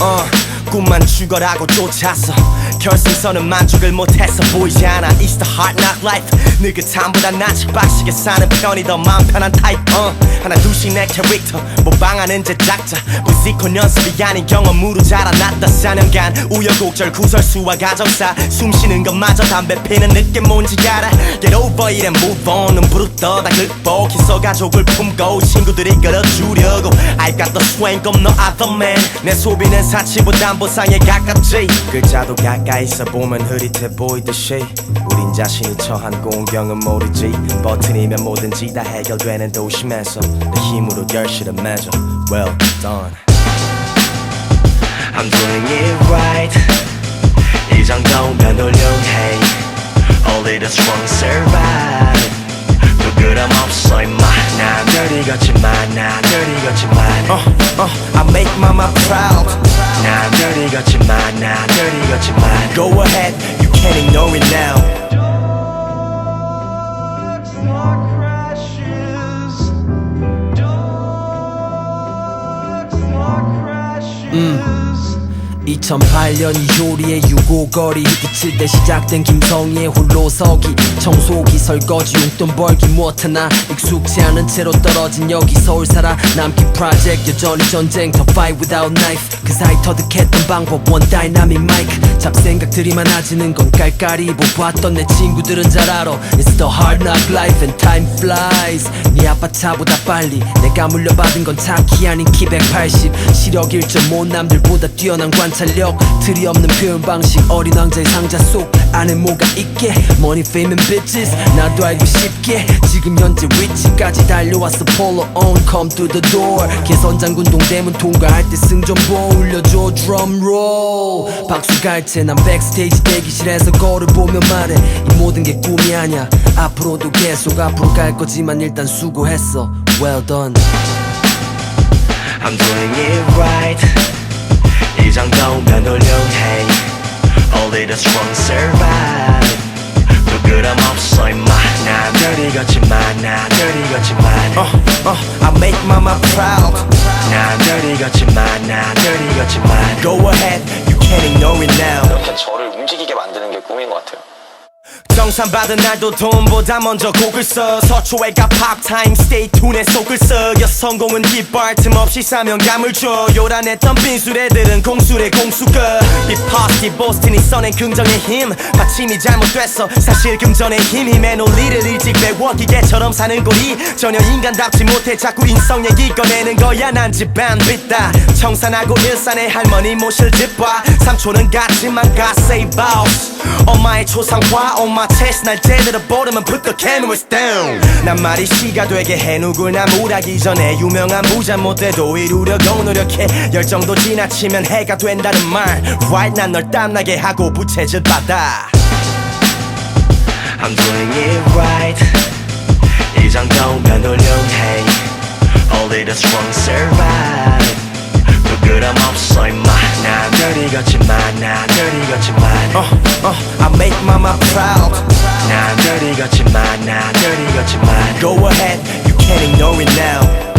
어, 꿈만 죽어라고 쫓았어 결승선은 만족을 못해서 보이지 않아. It's the hard knock life. 느긋함보다 낯이 빡시게 사는 편이 더 마음 편한 타입. 어. 하나 둘씩 내 캐릭터. 모방하는 제작자. 무지콘 연습이 아닌 경험으로 자라났다. 4년간 우여곡절 구설수와 가정사. 숨쉬는 것마저 담배 피는 느낌 뭔지 알아? Get over it and move on. 눈부릅 떠 다. 극복해서 가족을 품고 친구들이 끌어주려고. I got the swing comme no other man. 내 소비는 사치보단 보상에 가깝지. 글자도 가 까이서 보면 흐릿해 보이듯이 우린 자신이 처한 공경은 모르지 버튼이면 뭐든지 다 해결되는 도심에서 내 힘으로 결실을 맺어 Well done. I'm doing it right. 이 정도면 훌륭해 Only the strong survive 부끄럼 없어 임마 남들이 걷지만 남들이 걷지만 uh, uh, I make mama proud 남들이 걷지만 남들이 걷지만 Go ahead you can't ignore it now 음. 2008년 이효리의 유고거리 빛칠 때 시작된 김성희의 홀로서기 청소기 설거지 용돈 벌기 못하나 익숙지 않은 채로 떨어진 여기 서울 살아 남기 프로젝트 여전히 전쟁터 fight without knife 그 사이 터득했던 방법 원 다이나믹 마이크 잡생각들이 많아지는 건 깔깔이 보았던 내 친구들은 잘 알아 It's the hard knock life and time flies 네 아빠 차보다 빨리 내가 물려받은 건 차키 아닌 키 180 시력 1.5 남들보다 뛰어난 관찰 력 틀이 없는 표현 방식 어린 왕자의 상자 속 안에 뭐가 있게. Money, fame and bitches 나도 알고 싶게. 지금 현재 위치까지 달려왔어 Polo on come through the door. 개선장군 동대문 통과할 때 승전보 울려줘 drum roll. 박수 갈채 난 백스테이지 대기실에서 거울 보며 말해. 이 모든 게 꿈이 아냐 앞으로도 계속 앞으로 갈 거지만 일단 수고했어. Well done. I'm doing it right 이 정도면 훌륭해 Only the strong survive 부끄럼 없어 임마 남들이 걷지만 남들이 걷지만 uh, uh, I make mama proud 남들이 걷지만 남들이 걷지만 Go ahead you can't ignore it now 이렇게 저를 움직이게 만드는 게 꿈인 것 같아요. 정산 받은 날도 돈보다 먼저 곡을 써. 서초회가 팝타임 스테이 툰에 속을 써. 여성공은 깃발 틈없이 사명감을 줘. 요란했던 빈수레들은 공수래 공수가. 비파스티 보스틴이 써낸 긍정의 힘. 받침이 잘못됐어. 사실 금전의 힘. 힘의 논리를 일찍 배워. 기계처럼 사는 꼴이 전혀 인간답지 못해 자꾸 인성 얘기 꺼내는 거야. 난 집안 빚다. 청산하고 일산의 할머니 모실 집봐. 삼촌은 같지만 가 save house. 엄마의 초상화 엄마 채스 날 제대로 보려면 put the cameras down. 난 말이 시가 되게 해 누굴 나무라기 전에 유명한 부자 못돼도 이루려고 노력해. 열정도 지나치면 해가 된다는 말. Right 난 널 땀나게 하고 부채질 받아 I'm doing it right. 이 정도면 훌륭해. Only the strong survive. 부끄럼 없어 Go ahead you can't ignore it now